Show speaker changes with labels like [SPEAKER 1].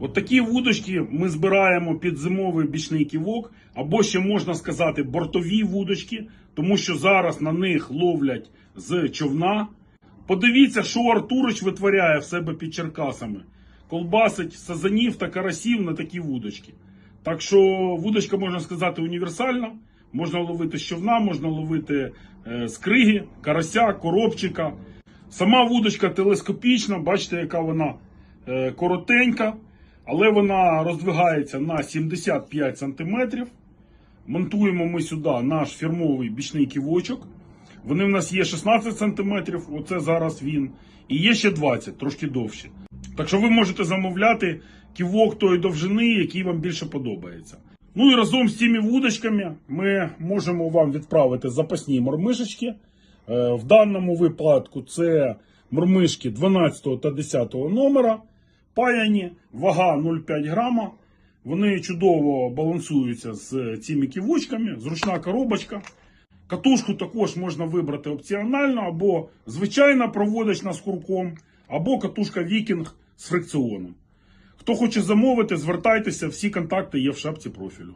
[SPEAKER 1] От такі вудочки ми збираємо під зимовий бічний ківок, або ще можна сказати бортові вудочки, тому що зараз на них ловлять з човна. Подивіться, що Артурич витворяє в себе під Черкасами. Колбасить сазанів та карасів на такі вудочки. Так що вудочка, можна сказати, універсальна. Можна ловити з човна, можна ловити е, з криги, карася, коробчика. Сама вудочка телескопічна, бачите, яка вона е, коротенька, але вона роздвигається на 75 см. Монтуємо ми сюди наш фірмовий бічний ківочок. Вони в нас є 16 см, оце зараз він. І є ще 20, трошки довше. Так що ви можете замовляти ківок тої довжини, який вам більше подобається. Ну і разом з цими вудочками ми можемо вам відправити запасні мормишечки. Е, В даному випадку це мормишки 12 та 10 номера. Паяні, вага 0,5 грама. Вони чудово балансуються з цими ківочками, зручна коробочка. Катушку також можна вибрати опціонально, або звичайна проводочна з курком, або катушка Вікінг з фрикціоном. Хто хоче замовити, звертайтеся, всі контакти є в шапці профілю.